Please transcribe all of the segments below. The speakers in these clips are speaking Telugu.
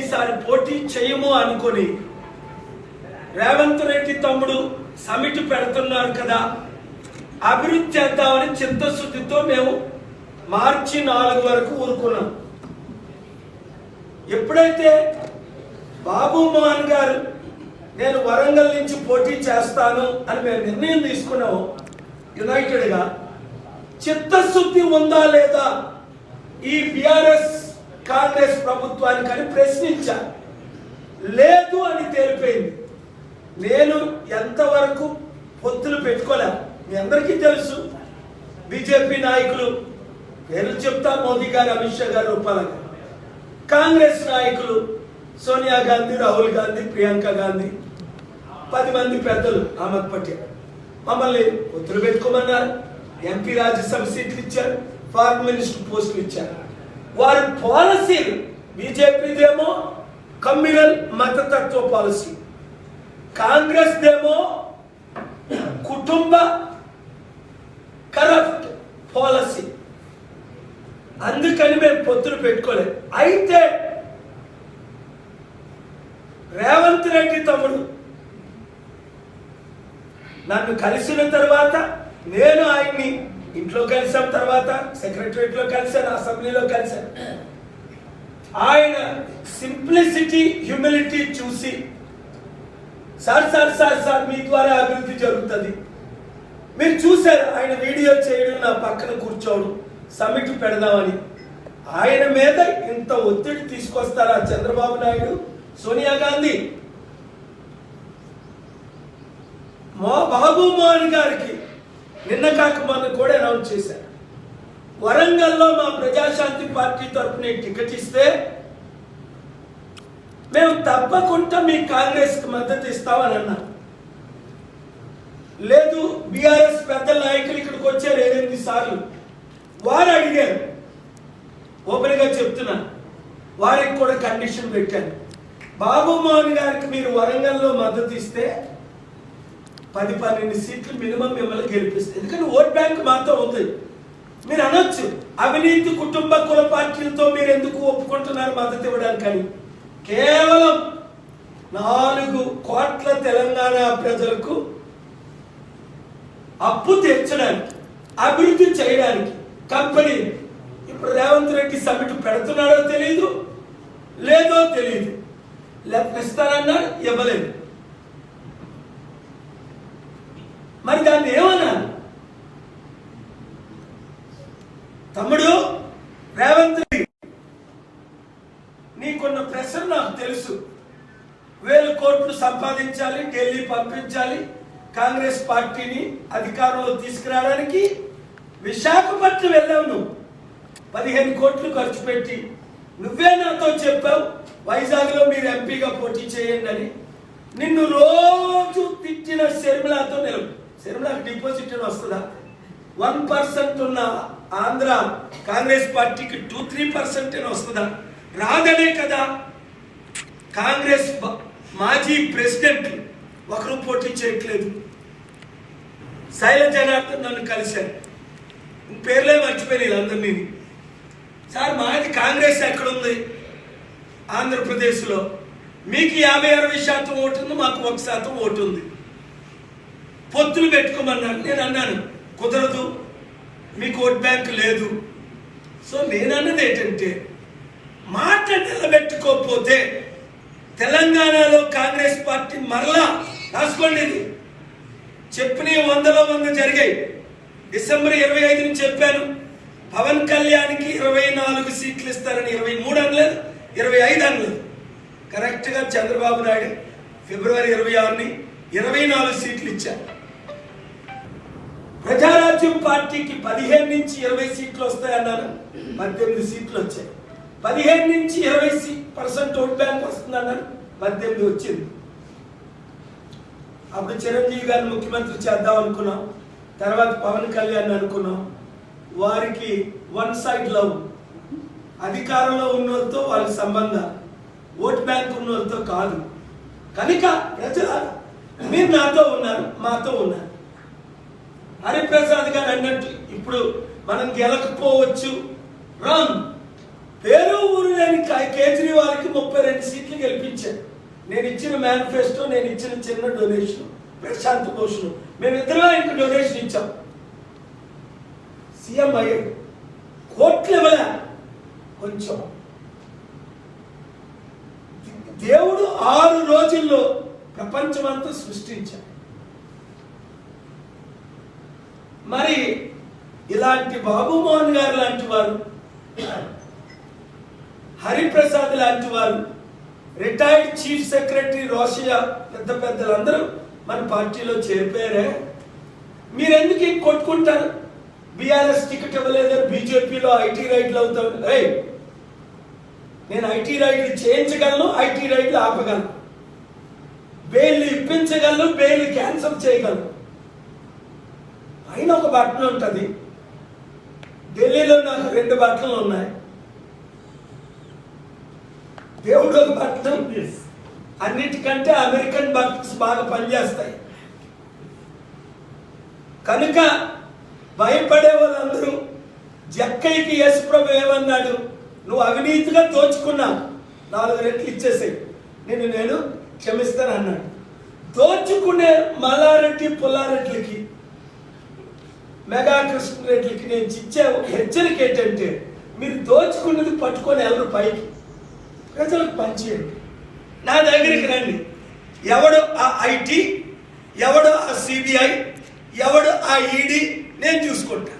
ఈసారి పోటీ చేయము అనుకుని రేవంత్ రెడ్డి తమ్ముడు సమిట్ పెడుతున్నారు కదా అభివృద్ధి చేద్దామని చిత్తశుద్ధితో మేము మార్చి నాలుగు వరకు ఊరుకున్నాం. ఎప్పుడైతే బాబు మోహన్ గారు నేను వరంగల్ నుంచి పోటీ చేస్తాను అని మేము నిర్ణయం తీసుకున్నాము యునైటెడ్గా. చిత్తశుద్ధి ఉందా లేదా? ఈ బిఆర్ఎస్ కాంగ్రెస్ ప్రభుత్వానికి అని ప్రశ్నించా. లేదు అని తేలిపోయింది. నేను ఎంతవరకు పొత్తులు పెట్టుకోలే. మీ అందరికీ తెలుసు. బీజేపీ నాయకులు పేర్లు చెప్తా మోదీ గారు అమిత్ షా గారు రూపాల కాంగ్రెస్ నాయకులు సోనియా గాంధీ రాహుల్ గాంధీ ప్రియాంక గాంధీ పది మంది పెద్దలు అహ్మద్ పటేల్. మమ్మల్ని పొత్తులు పెట్టుకోమన్నారు. ఎంపీ రాజ్యసభ సీట్లు ఇచ్చారు. ఫారెన్ మినిస్టర్ పోస్టులు ఇచ్చారు. వారి పాలసీలు బీజేపీదేమో కమ్యూనల్ మతతత్వ పాలసీ. కాంగ్రెస్ దేమో కుటుంబ కరప్ట్ పాలసీ. అందుకని మేము పొత్తులు పెట్టుకోలేదు. అయితే రేవంత్ రెడ్డి తమ్ముడు నన్ను కలిసిన తర్వాత నేను ఆయన్ని ఇంట్లో కలిసాం తర్వాత సెక్రటరియట్లో కలిశాను అసెంబ్లీలో కలిశాను ఆయన సింప్లిసిటీ హ్యూమిలిటీ చూసి సార్ సార్ సార్ సార్ మీ ద్వారా అభివృద్ధి జరుగుతుంది. మీరు చూశారు ఆయన వీడియో చేయడం నా పక్కన కూర్చోవడం సమిట్ పెడదామని. ఆయన మీద ఇంత ఒత్తిడి తీసుకొస్తారా చంద్రబాబు నాయుడు సోనియా గాంధీ? మా బాబు మోహన్ గారికి నిన్న కాక మొన్న కూడా అనౌన్స్ చేశారు. వరంగల్లో మా ప్రజాశాంతి పార్టీ తరఫున టికెట్ ఇస్తే మేము తప్పకుండా మీ కాంగ్రెస్కి మద్దతు ఇస్తామని అన్నా లేదు బీఆర్ఎస్ పెద్ద నాయకులు ఇక్కడికి వచ్చారు ఎనిమిది సార్లు. వారు అడిగారు. ఓపెన్గా చెప్తున్నా వారికి కూడా కండిషన్ పెట్టాను. బాబు మోహన్ గారికి మీరు వరంగల్లో మద్దతు ఇస్తే పది పన్నెండు సీట్లు మినిమం మిమ్మల్ని గెలిపిస్తుంది ఎందుకంటే ఓట్ బ్యాంక్ మాతో ఉంది. మీరు అనొచ్చు అవినీతి కుటుంబ కుల పార్టీలతో మీరు ఎందుకు ఒప్పుకుంటున్నారు మద్దతు ఇవ్వడానికి అని. కేవలం నాలుగు కోట్ల తెలంగాణ ప్రజలకు అప్పు తెచ్చడానికి అభివృద్ధి చేయడానికి కంపెనీ ఇప్పుడు రేవంత్ రెడ్డి సమిట్ పెడుతున్నాడో తెలియదు లేదో తెలియదు లేకపోతే ఇస్తారన్నాడు ఇవ్వలేదు. మరి దాన్ని ఏమన్నాను తమ్ముడు రేవంత్ నీకున్న ప్రెషర్ నాకు తెలుసు. వేల కోట్లు సంపాదించాలి ఢిల్లీ పంపించాలి. కాంగ్రెస్ పార్టీని అధికారంలో తీసుకురావడానికి విశాఖపట్నం వెళ్ళావు నువ్వు. పదిహేను కోట్లు ఖర్చు పెట్టి. నువ్వే నాతో చెప్పావు వైజాగ్లో మీరు ఎంపీగా పోటీ చేయండి అని. నిన్ను రోజు తిట్టిన శర్మిలాతో నిలవు డిపాజిట్ అని వస్తుందా? వన్ పర్సెంట్ ఉన్న ఆంధ్ర కాంగ్రెస్ పార్టీకి టూ త్రీ పర్సెంట్ అని వస్తుందా? రాదనే కదా. కాంగ్రెస్ మాజీ ప్రెసిడెంట్ ఒకరు పోటీ చేయట్లేదు. శైల జనార్దన్ నన్ను కలిశారు. పేర్లే మర్చిపోయినాయి అందరినీ సార్ మాది కాంగ్రెస్ ఎక్కడుంది? ఆంధ్రప్రదేశ్లో. మీకు యాభై అరవై శాతం ఓటు ఉంది మాకు ఒక శాతం ఓటు ఉంది. పొత్తులు పెట్టుకోమన్నారు. నేను అన్నాను కుదరదు మీకు ఓట్ బ్యాంక్ లేదు. సో నేను అన్నది ఏంటంటే మాట నిలబెట్టుకోకపోతే తెలంగాణలో కాంగ్రెస్ పార్టీ మరలా రాసుకోండి ఇది చెప్పిన వందలో వంద జరిగాయి. డిసెంబర్ ఇరవై ఐదుని చెప్పాను పవన్ కళ్యాణ్కి ఇరవై నాలుగు సీట్లు ఇస్తారని ఇరవై మూడు అనలేదు ఇరవై ఐదు అనలేదు. కరెక్ట్గా చంద్రబాబు నాయుడు ఫిబ్రవరి ఇరవై ఆరుని ఇరవై నాలుగు సీట్లు ఇచ్చారు. ప్రజారాజ్యం పార్టీకి పదిహేను నుంచి ఇరవై సీట్లు వస్తాయన్నారు. పద్దెనిమిది సీట్లు వచ్చాయి. పదిహేను నుంచి ఇరవై సీ పర్సెంట్ ఓట్ బ్యాంక్ వస్తుందన్నారు. పద్దెనిమిది వచ్చింది. అప్పుడు చిరంజీవి గారిని ముఖ్యమంత్రి చేద్దాం అనుకున్నాం. తర్వాత పవన్ కళ్యాణ్ అనుకున్నాం. వారికి వన్ సైడ్ లవ్. అధికారంలో ఉన్న వాళ్ళతో సంబంధం. ఓట్ బ్యాంక్ ఉన్న వాళ్ళతో కాదు. కనుక ప్రజల మీరు నాతో ఉన్నారు మాతో ఉన్నారు. హరిప్రసాద్ గారు అన్నట్టు ఇప్పుడు మనం గెలకపోవచ్చు. రాంగ్ పేరు ఊరు లేని కేజ్రీవాల్కి ముప్పై రెండు సీట్లు గెలిపించాను నేను ఇచ్చిన మేనిఫెస్టో నేను ఇచ్చిన చిన్న డొనేషన్ ప్రశాంత్ భూషణ్. మేమిద్దరం ఆయనకు డొనేషన్ ఇచ్చాం. సీఎం అయ్యాడు. కోట్లు ఇవ్వలే. కొంచెం. దేవుడు ఆరు రోజుల్లో ప్రపంచమంతా సృష్టించాడు. మరి ఇలాంటి బాబుమోహన్ గారు లాంటి వారు హరిప్రసాద్ లాంటి వారు రిటైర్డ్ చీఫ్ సెక్రటరీ రోషియా పెద్ద పెద్దలందరూ మన పార్టీలో చేరిపోయారే. మీరెందుకు కొట్టుకుంటారు? బీఆర్ఎస్ టికెట్ ఇవ్వలేదని బీజేపీలో ఐటీ రైడ్లు అవుతారు. రేయ్ నేను ఐటీ రైడ్లు చేయించగలను ఐటీ రైడ్లు ఆపగలను. బెయిల్ ఇప్పించగలను బెయిల్ క్యాన్సిల్ చేయగలను. పైన ఒక బట్టన్ ఉంటుంది. ఢిల్లీలో నాకు రెండు బట్టలు ఉన్నాయి. దేవుడు ఒక బట్టన్ అన్నిటికంటే అమెరికన్ బట్టన్స్ బాగా పనిచేస్తాయి. కనుక భయపడే వాళ్ళందరూ జక్కయ్యకి యేసు ప్రభు ఏమన్నాడు? నువ్వు అవినీతిగా దోచుకున్నావు నాలుగు రెట్లు ఇచ్చేసాయి. నేను నేను క్షమిస్తాను అన్నాడు దోచుకునే మల్లారెడ్డి పుల్లారెడ్డికి మెగా కృష్ణరెడ్డికి నేను ఇచ్చే ఒక హెచ్చరిక ఏంటంటే మీరు దోచుకున్నది పట్టుకొని ఎవరు పైకి? ప్రజలకు పంచేయండి నా దగ్గరికి రండి. ఎవడు ఆ ఐటీ ఎవడు ఆ సిబిఐ ఎవడు ఆ ఈడీ నేను చూసుకుంటా.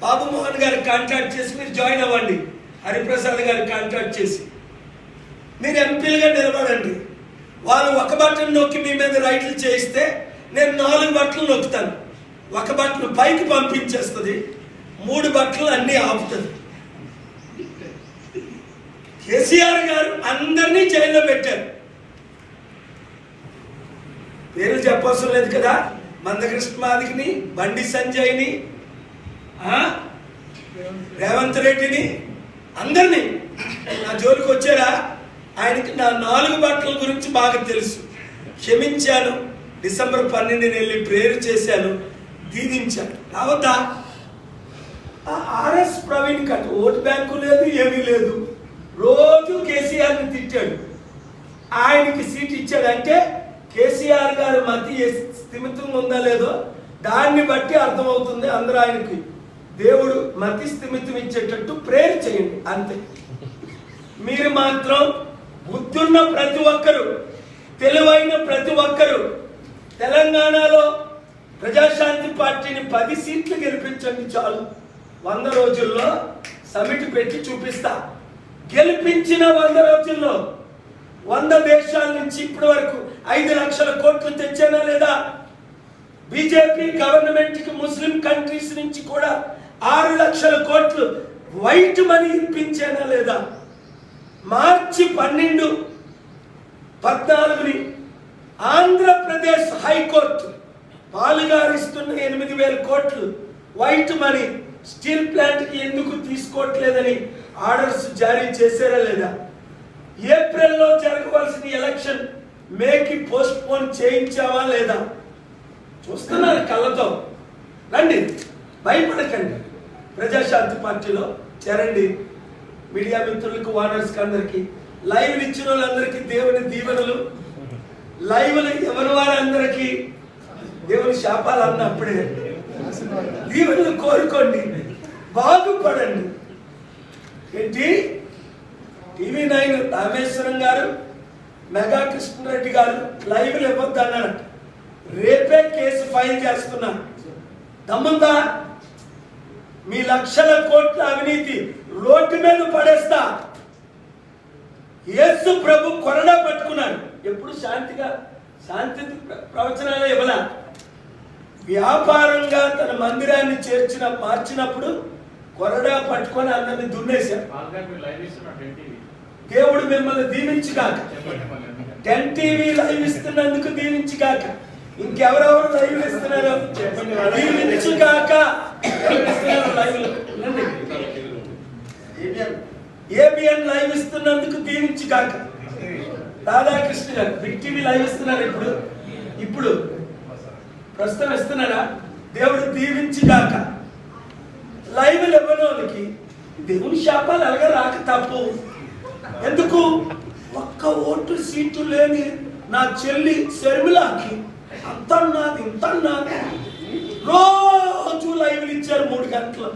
బాబు మోహన్ గారికి కాంట్రాక్ట్ చేసి మీరు జాయిన్ అవ్వండి. హరిప్రసాద్ గారికి కాంట్రాక్ట్ చేసి. మీరు ఎంపీలుగా నిలబడండి. వాళ్ళు ఒక బట్టను నొక్కి మీ మీద రైట్లు చేయిస్తే నేను నాలుగు బట్టలు నొక్కుతాను. ఒక బట్టలు పైకి పంపించేస్తుంది మూడు బట్టలు అన్నీ ఆపుతుంది. కేసీఆర్ గారు అందరినీ జైల్లో పెట్టారు. పేరు చెప్పవసరం లేదు కదా? మందకృష్ణమాదికిని బండి సంజయ్ని రేవంత్ రెడ్డిని అందరినీ. నా జోలికి వచ్చారా? ఆయనకి నా నాలుగు బట్టల గురించి బాగా తెలుసు. క్షమించాను. డిసెంబర్ పన్నెండుని వెళ్ళి ప్రేయర్ చేశాను. దీవించాడు రావద్దా RS Praveen cut vote bank లేదు ఏమీ లేదు. రోజు కేసీఆర్ని తిట్టాడు. ఆయనకి సీట్ ఇచ్చాడంటే కేసీఆర్ గారు మతి స్థిమితం ఉందా లేదో దాన్ని బట్టి అర్థమవుతుంది అందరూ ఆయనకి. దేవుడు మతి స్థిమితం ఇచ్చేటట్టు ప్రేర్ చేయండి అంతే. మీరు మాత్రం బుద్ధున్న ప్రతి ఒక్కరు తెలివైన ప్రతి ఒక్కరు తెలంగాణలో ప్రజాశాంతి పార్టీని పది సీట్లు గెలిపించండి చాలు. వంద రోజుల్లో సమిట్ పెట్టి చూపిస్తా. గెలిపించిన వంద రోజుల్లో వంద దేశాల నుంచి ఇప్పటి వరకు ఐదు లక్షల కోట్లు తెచ్చానా లేదా? బీజేపీ గవర్నమెంట్కి ముస్లిం కంట్రీస్ నుంచి కూడా ఆరు లక్షల కోట్లు వైట్ మనీ ఇప్పించానా లేదా? మార్చి పన్నెండు పద్నాలుగుని ఆంధ్రప్రదేశ్ హైకోర్టు పాలుగారిస్తున్న ఎనిమిది వేల కోట్లు వైట్ మనీ స్టీల్ ప్లాంట్కి ఎందుకు తీసుకోవట్లేదని ఆర్డర్స్ జారీ చేశారా లేదా? ఏప్రిల్లో జరగవలసిన ఎలక్షన్ మేకి పోస్ట్ పోన్ చేయించావా లేదా? చూస్తున్నారు కళ్ళతో. రండి భయపడకండి. ప్రజాశాంతి పార్టీలో చేరండి. మీడియా మిత్రులకు వానర్స్ అందరికి లైవ్ ఇచ్చిన వాళ్ళందరికీ దేవుని దీవెనలు. లైవ్లు ఎవరి వారందరికీ దేవుని శాపాలు అన్నప్పుడే దీవెనలు కోరుకోండి. బాగుపడండి. ఏంటి? టీవీ నైన్ రామేశ్వరం గారు మెగా కృష్ణారెడ్డి గారు లైవ్లు ఇవ్వద్దు అన్నాడు. రేపే కేసు ఫైల్ చేస్తున్నా. దమ్ముందా? మీ లక్షల కోట్ల అవినీతి రోడ్డు మీద పడేస్తా. యేసు ప్రభు కొరడా పట్టుకున్నాడు. ఎప్పుడు శాంతిగా శాంతి ప్రవచనాలు ఇవ్వలే. వ్యాపారంగా తన మందిరాన్ని చేర్చిన మార్చినప్పుడు కొరడా పట్టుకొని అందరిని దున్నేశారు దేవుడు మిమ్మల్ని దీవించుగాక. కాక టెన్ టీవీ లైవ్ ఇస్తున్నందుకు దీవించుగాక. ఇంకెవరెవరు లైవ్ ఇస్తున్నారు దీవించుగాక. ఎవరు లైవ్ ఏబిఎన్ లైవ్ ఇస్తున్నందుకు దీవించుగాక. రాధాకృష్ణ గారు బిగ్ టీవీ లైవ్ ఇస్తున్నారు ఇప్పుడు. ఇప్పుడు ప్రస్తుతం ఇస్తున్నాడా దేవుడు దీవించిగాక. లైవ్ లెబనోన్కి దేవుని శాపాలు అలాగే రాక తప్పు. ఎందుకు? ఒక్క ఓటు సీటు లేని నా చెల్లి శర్మిలాకి అంత నాది ఇంత నాది రోజు లైవ్లు ఇచ్చారు మూడు గంటలు.